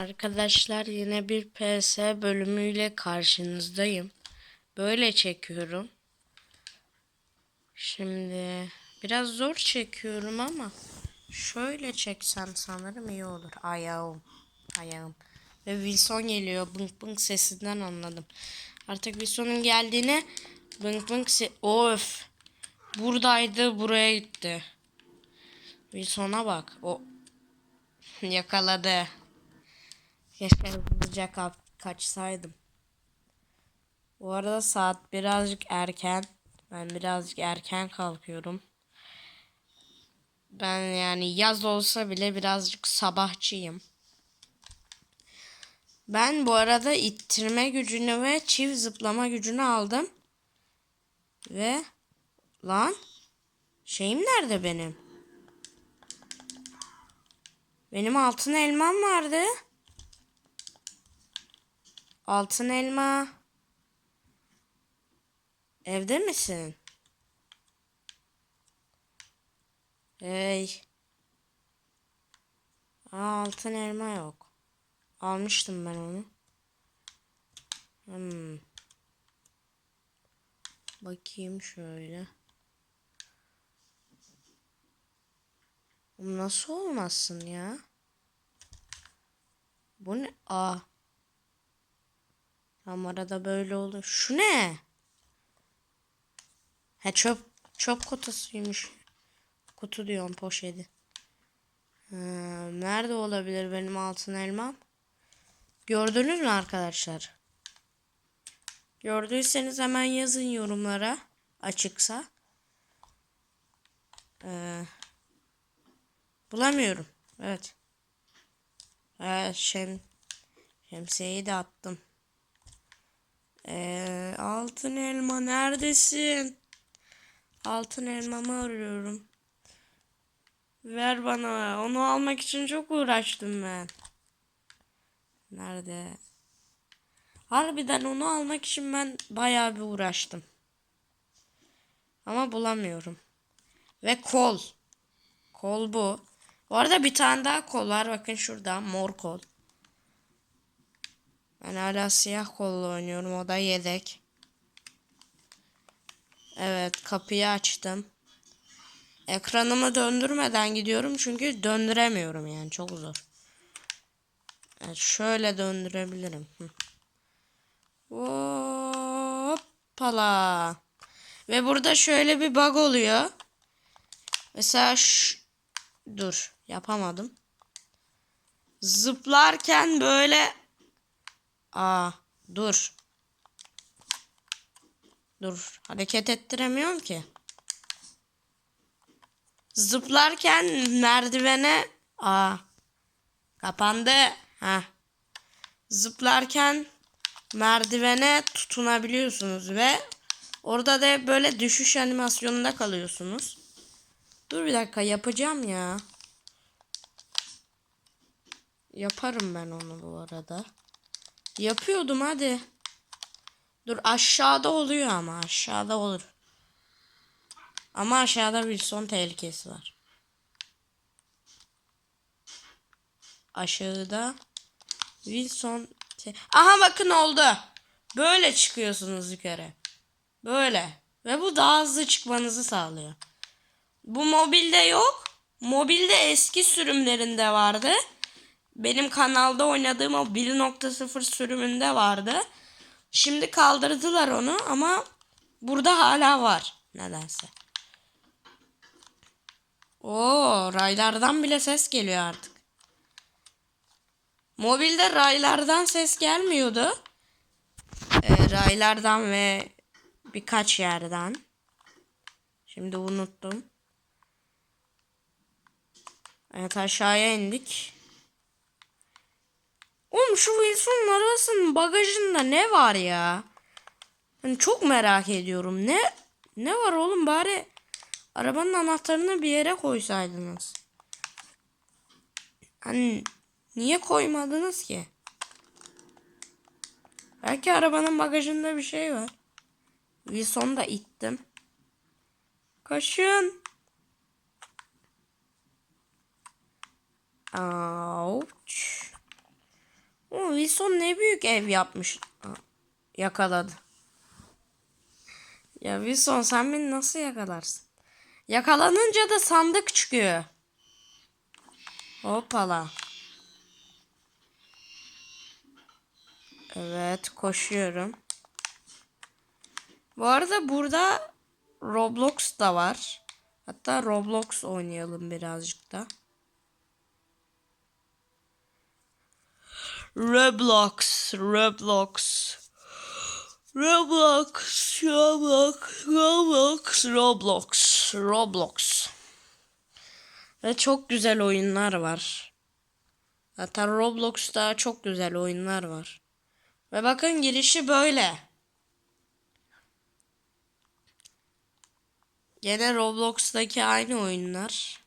Arkadaşlar yine bir PS bölümüyle karşınızdayım. Böyle çekiyorum. Şimdi biraz zor çekiyorum ama şöyle çeksem sanırım iyi olur. Ayağım. Ayağım. Ve Wilson geliyor. Bınk bınk sesinden anladım. Artık Wilson'un geldiğine bınk bınk se Of. Buradaydı buraya gitti. Wilson'a bak. O yakaladı. Keşke hızlıca ka- kaçsaydım. Bu arada saat birazcık erken. Ben birazcık erken kalkıyorum. Ben yani yaz olsa bile birazcık sabahçıyım. Ben bu arada ittirme gücünü ve çift zıplama gücünü aldım. Ve lan şeyim nerede benim? Benim altın elmam vardı. Altın elma. Evde misin? Hey. Aa, altın elma yok. Almıştım ben onu. Hmm. Bakayım şöyle. Nasıl olmasın ya? Bu ne? Aa. Tam arada böyle olur. Şu ne? He çöp çöp kutusuymuş. Kutu diyorum poşeti. Ha, nerede olabilir benim altın elmam? Gördünüz mü arkadaşlar? Gördüyseniz hemen yazın yorumlara. Açıksa. Ee, bulamıyorum. Evet. Ee, şem, şemsiyeyi de attım. Ee, altın elma neredesin? Altın elmamı arıyorum. Ver bana. Onu almak için çok uğraştım ben. Nerede? Harbiden onu almak için ben bayağı bir uğraştım. Ama bulamıyorum. Ve kol. Kol bu. Bu arada bir tane daha kol var. Bakın şurada mor kol. Ben hala siyah kollu oynuyorum. O da yedek. Evet kapıyı açtım. Ekranımı döndürmeden gidiyorum çünkü döndüremiyorum yani çok zor. Evet, şöyle döndürebilirim. Hı. Hoppala. Ve burada şöyle bir bug oluyor. Mesela ş- dur yapamadım. Zıplarken böyle Aa dur. Dur hareket ettiremiyorum ki. Zıplarken merdivene aa kapandı. Ha. Zıplarken merdivene tutunabiliyorsunuz ve orada da böyle düşüş animasyonunda kalıyorsunuz. Dur bir dakika yapacağım ya. Yaparım ben onu bu arada. Yapıyordum hadi. Dur aşağıda oluyor ama aşağıda olur. Ama aşağıda bir son tehlikesi var. Aşağıda Wilson Aha bakın oldu. Böyle çıkıyorsunuz yukarı. Böyle. Ve bu daha hızlı çıkmanızı sağlıyor. Bu mobilde yok. Mobilde eski sürümlerinde vardı. Benim kanalda oynadığım o 1.0 sürümünde vardı. Şimdi kaldırdılar onu ama burada hala var nedense. Oo, raylardan bile ses geliyor artık. Mobilde raylardan ses gelmiyordu. Ee, raylardan ve birkaç yerden. Şimdi unuttum. Evet aşağıya indik. Oğlum şu Wilson'un arabasının bagajında ne var ya? Ben çok merak ediyorum. Ne ne var oğlum bari arabanın anahtarını bir yere koysaydınız. Hani niye koymadınız ki? Belki arabanın bagajında bir şey var. Wilson'u da ittim. Kaşın. Ouch. Wilson ne büyük ev yapmış. Yakaladı. Ya Wilson sen beni nasıl yakalarsın? Yakalanınca da sandık çıkıyor. Hoppala. Evet koşuyorum. Bu arada burada Roblox da var. Hatta Roblox oynayalım birazcık da. Roblox, Roblox. Roblox, Roblox, Roblox, Roblox, Roblox. Ve çok güzel oyunlar var. Hatta Roblox'ta çok güzel oyunlar var. Ve bakın girişi böyle. Gene Roblox'taki aynı oyunlar.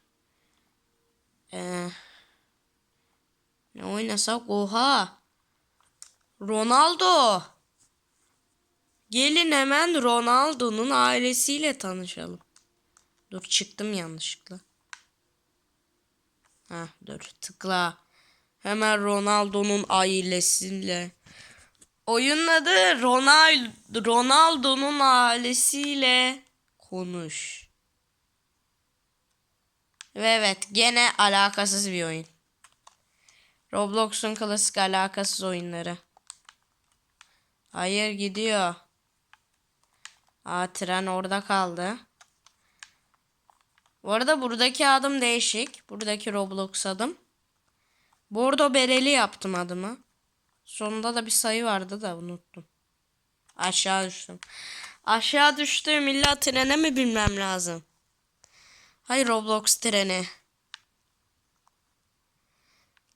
Ee, ne oynasak? Oha! Ronaldo! Gelin hemen Ronaldo'nun ailesiyle tanışalım. Dur çıktım yanlışlıkla. Ha dur tıkla. Hemen Ronaldo'nun ailesiyle. Oyunun adı Ronald Ronaldo'nun ailesiyle konuş. Ve evet gene alakasız bir oyun. Roblox'un klasik alakasız oyunları. Hayır gidiyor. Aa tren orada kaldı. Bu arada buradaki adım değişik. Buradaki Roblox adım. Bordo bereli yaptım adımı. Sonunda da bir sayı vardı da unuttum. Aşağı düştüm. Aşağı düştüm. İlla trene mi binmem lazım? Hayır Roblox treni.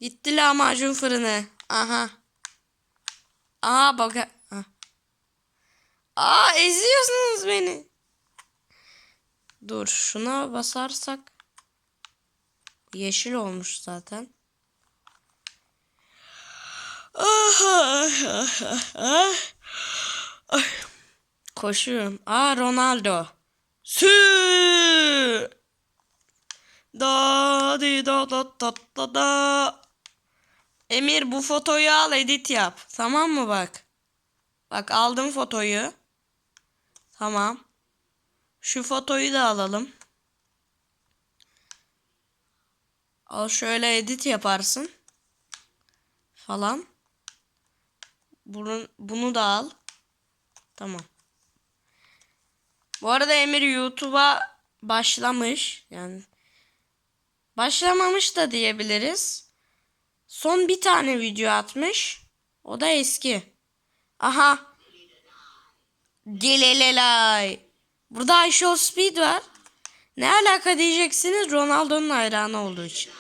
Gitti lahmacun fırını. Aha. Aha bak. Aa eziyorsunuz beni. Dur şuna basarsak. Yeşil olmuş zaten. Koşuyorum. Aa Ronaldo. Sü. Da di da da da da da. Emir bu fotoyu al edit yap. Tamam mı bak? Bak aldım fotoyu. Tamam. Şu fotoyu da alalım. Al şöyle edit yaparsın. Falan. Bunu, bunu da al. Tamam. Bu arada Emir YouTube'a başlamış. Yani başlamamış da diyebiliriz. Son bir tane video atmış. O da eski. Aha. Gelelelay. Burada I Speed var. Ne alaka diyeceksiniz Ronaldo'nun hayranı olduğu için.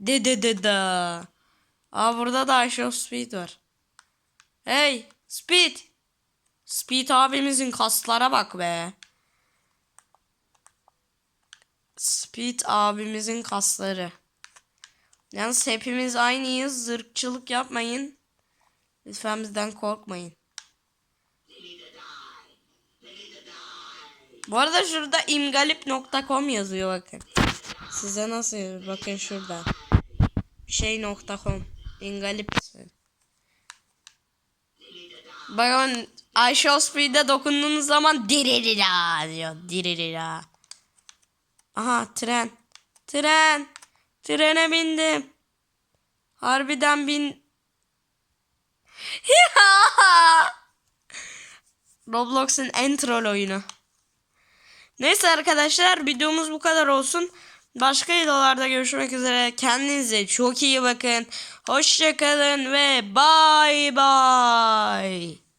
De de de da. Aa burada da I Speed var. Hey Speed. Speed abimizin kaslara bak be. Speed abimizin kasları. Yalnız hepimiz aynıyız. Zırkçılık yapmayın. Lütfen bizden korkmayın. Bu arada şurada imgalip.com yazıyor bakın. Size nasıl yazıyor? Bakın şurada. Şey.com İmgalip. Bakın Show Speed'e dokunduğunuz zaman diririra diyor. Diririra. Aha tren. Tren. Trene bindim. Harbiden bin. Roblox'un en troll oyunu. Neyse arkadaşlar videomuz bu kadar olsun. Başka videolarda görüşmek üzere. Kendinize çok iyi bakın. Hoşçakalın ve bye bye.